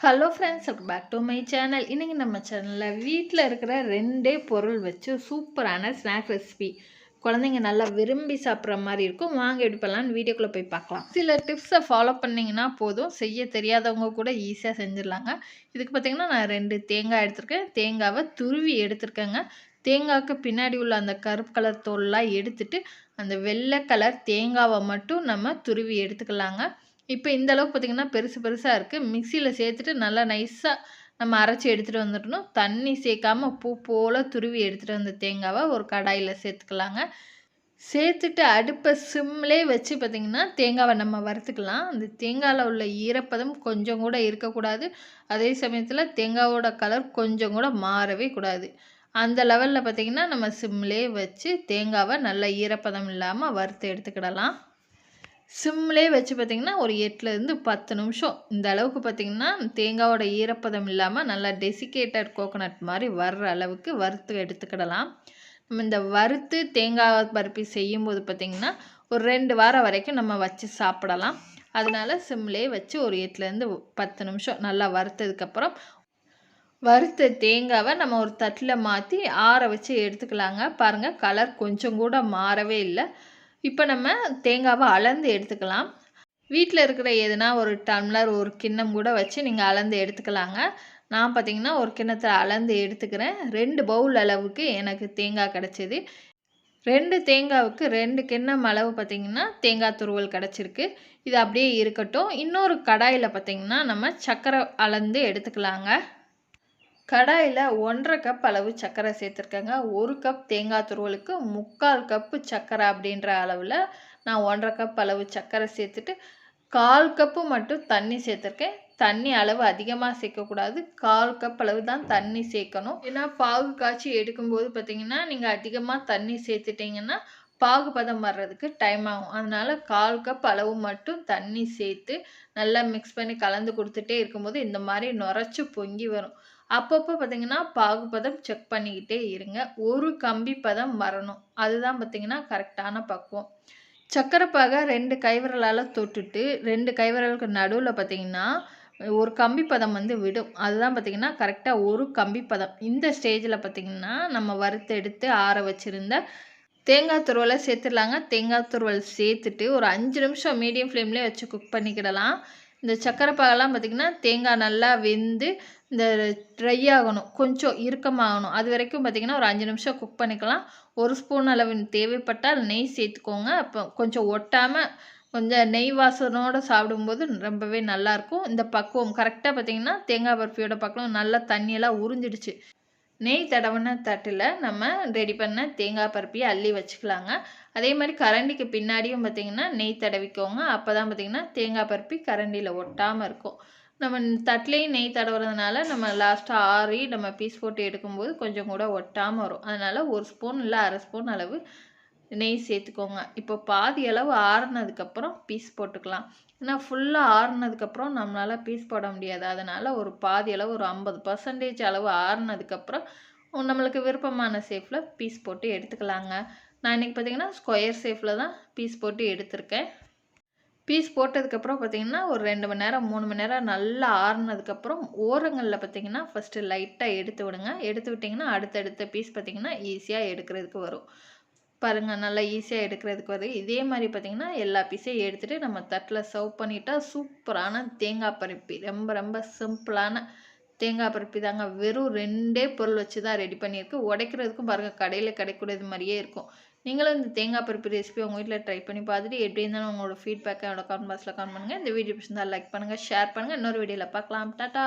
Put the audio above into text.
Hello friends welcome back to my channel இன்றைக்கி நம்ம சேனலில் வீட்டில் இருக்கிற ரெண்டே பொருள் வச்சு சூப்பரான ஸ்நாக் ரெசிபி குழந்தைங்க நல்லா விரும்பி சாப்பிட்ற மாதிரி இருக்கும். வாங்க எப்படி பண்ணலான்னு வீடியோக்குள்ளே போய் பார்க்கலாம். சில டிப்ஸை ஃபாலோ பண்ணிங்கன்னா போதும். செய்ய தெரியாதவங்க கூட ஈஸியாக செஞ்சிடலாங்க. இதுக்கு பார்த்திங்கன்னா நான் ரெண்டு தேங்காய் எடுத்திருக்கேன். தேங்காவை துருவி எடுத்திருக்கேங்க. தேங்காய்க்கு பின்னாடி உள்ள அந்த கருப்பு கலர் தோல்லாம் எடுத்துட்டு அந்த வெள்ளை கலர் தேங்காவை மட்டும் நம்ம துருவி எடுத்துக்கலாங்க. இப்போ இந்த அளவுக்கு பார்த்திங்கன்னா பெருசு பெருசாக இருக்குது மிக்சியில் சேர்த்துட்டு நல்லா நைஸாக நம்ம அரைச்சி எடுத்துகிட்டு வந்துடணும். தண்ணி சேர்க்காம பூ போல் துருவி எடுத்துகிட்டு வந்த தேங்காவை ஒரு கடாயில் சேர்த்துக்கலாங்க. சேர்த்துட்டு அடுப்பை சிம்லே வச்சு பார்த்திங்கன்னா தேங்காவை நம்ம வறுத்துக்கலாம். அந்த தேங்காயில் உள்ள ஈரப்பதம் கொஞ்சம் கூட இருக்கக்கூடாது. அதே சமயத்தில் தேங்காவோட கலர் கொஞ்சம் கூட மாறவே கூடாது. அந்த லெவலில் பார்த்திங்கன்னா நம்ம சிம்லே வச்சு தேங்காவை நல்ல ஈரப்பதம் இல்லாமல் வறுத்து எடுத்துக்கிடலாம். சிம்லேயே வச்சு பார்த்திங்கன்னா ஒரு எட்டுலேருந்து பத்து நிமிஷம். இந்த அளவுக்கு பார்த்திங்கன்னா தேங்காவோட ஈரப்பதம் இல்லாமல் நல்லா டெசிகேட்டட் கோகோனட் மாதிரி வர்ற அளவுக்கு வறுத்து எடுத்துக்கிடலாம். நம்ம இந்த வறுத்து தேங்காய் பருப்பி செய்யும்போது பார்த்திங்கன்னா ஒரு ரெண்டு வாரம் வரைக்கும் நம்ம வச்சு சாப்பிடலாம். அதனால் சிம்லேயே வச்சு ஒரு எட்டுலேருந்து பத்து நிமிஷம் நல்லா வறுத்ததுக்கப்புறம் வறுத்த தேங்காவை நம்ம ஒரு தட்டில் மாற்றி ஆற வச்சு எடுத்துக்கலாங்க. பாருங்கள் கலர் கொஞ்சம் கூட மாறவே இல்லை. இப்போ நம்ம தேங்காவை அளந்து எடுத்துக்கலாம். வீட்டில் இருக்கிற எதுனா ஒரு டம்ளர் ஒரு கிண்ணம் கூட வச்சு நீங்கள் அளந்து எடுத்துக்கலாங்க. நான் பார்த்திங்கன்னா ஒரு கிண்ணத்தில் அளந்து எடுத்துக்கிறேன். ரெண்டு பவுல் அளவுக்கு எனக்கு தேங்காய் கிடச்சிது. ரெண்டு தேங்காவுக்கு ரெண்டு கிண்ணம் அளவு பார்த்திங்கன்னா தேங்காய் துருவல் கிடச்சிருக்கு. இது அப்படியே இருக்கட்டும். இன்னொரு கடாயில் பார்த்திங்கன்னா நம்ம சர்க்கரை அளந்து எடுத்துக்கலாங்க. கடாயில் ஒன்றரை கப் அளவு சர்க்கரை சேர்த்துருக்கேங்க. ஒரு கப் தேங்காய் துருவலுக்கு முக்கால் கப்பு சர்க்கரை அப்படின்ற அளவில் நான் ஒன்றரை கப் அளவு சர்க்கரை சேர்த்துட்டு கால் கப்பு மட்டும் தண்ணி சேர்த்துருக்கேன். தண்ணி அளவு அதிகமாக சேர்க்கக்கூடாது. கால் கப் அளவு தான் தண்ணி சேர்க்கணும். ஏன்னா பாகு காய்ச்சி எடுக்கும்போது பார்த்தீங்கன்னா நீங்கள் அதிகமாக தண்ணி சேர்த்துட்டிங்கன்னா பாகு பதம் வர்றதுக்கு டைம் ஆகும். அதனால் கால் கப் அளவு மட்டும் தண்ணி சேர்த்து நல்லா மிக்ஸ் பண்ணி கலந்து கொடுத்துட்டே இருக்கும்போது இந்த மாதிரி நுரைச்சி பொங்கி வரும். அப்பப்போ பார்த்தீங்கன்னா பாகுபதம் செக் பண்ணிக்கிட்டே இருங்க. ஒரு கம்பி பதம் வரணும். அதுதான் பார்த்தீங்கன்னா கரெக்டான பக்குவம். சக்கரை பாகை ரெண்டு கைவிரலால் தொட்டுட்டு ரெண்டு கைவிரலுக்கு நடுவில் பார்த்தீங்கன்னா ஒரு கம்பி பதம் வந்து விடும். அதுதான் பார்த்திங்கன்னா கரெக்டாக ஒரு கம்பி பதம். இந்த ஸ்டேஜில் பார்த்திங்கன்னா நம்ம வறுத்து எடுத்து ஆற வச்சுருந்த தேங்காய் துருவலை சேர்த்துடலாங்க. தேங்காய் துருவல் சேர்த்துட்டு ஒரு அஞ்சு நிமிஷம் மீடியம் ஃப்ளேம்லேயே வச்சு குக் பண்ணிக்கிடலாம். இந்த சக்கரை பாகெல்லாம் பார்த்திங்கன்னா தேங்காய் நல்லா வெந்து இந்த ட்ரை ஆகணும். கொஞ்சம் இறுக்கமாகணும். அது வரைக்கும் பார்த்திங்கன்னா ஒரு அஞ்சு நிமிஷம் குக் பண்ணிக்கலாம். ஒரு ஸ்பூன் அளவு தேவைப்பட்டால் நெய் சேர்த்துக்கோங்க. அப்போ கொஞ்சம் ஒட்டாமல் கொஞ்சம் நெய் வாசனோடு சாப்பிடும்போது ரொம்பவே நல்லாயிருக்கும் இந்த பக்குவம் கரெக்டாக பார்த்திங்கன்னா தேங்காய் பர்ஃபியோட பக்கம் நல்லா தண்ணியெல்லாம் உறிஞ்சிடுச்சு. நெய் தடவின தட்டில் நம்ம ரெடி பண்ண தேங்காய் பருப்பியை அள்ளி வச்சுக்கலாங்க. அதே மாதிரி கரண்டிக்கு பின்னாடியும் பார்த்திங்கன்னா நெய் தடவிக்கோங்க. அப்போ தான் பார்த்திங்கன்னா தேங்காய் பருப்பி கரண்டியில் ஒட்டாமல் இருக்கும். நம்ம தட்டிலையும் நெய் தடவுறதுனால நம்ம லாஸ்ட்டாக ஆறி நம்ம பீஸ் போட்டு எடுக்கும்போது கொஞ்சம் கூட ஒட்டாமல் வரும். அதனால் ஒரு ஸ்பூன் இல்லை அரை ஸ்பூன் அளவு நெய் சேர்த்துக்கோங்க. இப்போ பாதி அளவு ஆறுனதுக்கப்புறம் பீஸ் போட்டுக்கலாம். ஏன்னா ஃபுல்லாக ஆறுனதுக்கப்புறம் நம்மளால் பீஸ் போட முடியாது. அதனால் ஒரு பாதி அளவு ஒரு ஐம்பது பர்சன்டேஜ் அளவு ஆறுனதுக்கப்புறம் நம்மளுக்கு விருப்பமான ஷேஃபில் பீஸ் போட்டு எடுத்துக்கலாங்க. நான் இன்றைக்கி பார்த்திங்கன்னா ஸ்கொயர் ஷேஃபில் தான் பீஸ் போட்டு எடுத்திருக்கேன். பீஸ் போட்டதுக்கப்புறம் பார்த்திங்கன்னா ஒரு ரெண்டு மணி நேரம் மூணு மணி நேரம் நல்லா ஆறுனதுக்கப்புறம் ஓரங்களில் பார்த்திங்கன்னா ஃபஸ்ட்டு லைட்டாக எடுத்து விடுங்க. எடுத்து விட்டிங்கன்னா அடுத்தடுத்த பீஸ் பார்த்திங்கன்னா ஈஸியாக எடுக்கிறதுக்கு வரும். பாருங்கள் நல்லா ஈஸியாக எடுக்கிறதுக்கு வருது இதே மாதிரி பார்த்திங்கன்னா எல்லா பீஸையும் எடுத்துகிட்டு நம்ம தட்டில் சர்வ் பண்ணிட்டா சூப்பரான தேங்காய் பருப்பி. ரொம்ப ரொம்ப சிம்பிளான தேங்காய் பருப்பி தாங்க. வெறும் ரெண்டே பொருள் வச்சு தான் ரெடி பண்ணியிருக்கு. உடைக்கிறதுக்கும் பாருங்கள் கடையில் கிடைக்கூடியது மாதிரியே இருக்கும். நீங்களும் இந்த தேங்காய் பருப்பு ரெசிபி உங்கள் வீட்டில் ட்ரை பண்ணி பார்த்துட்டு எப்படி இருந்தாலும் உங்களோட ஃபீட்பேக்கை என்னோட கமெண்ட் பாக்ஸில் கமெண்ட் பண்ணுங்கள் இந்த வீடியோ பிடிச்சிருந்தால் லைக் பண்ணுங்கள் ஷேர் பண்ணுங்கள் இன்னொரு வீடியோவில் பார்க்கலாம். டாட்டா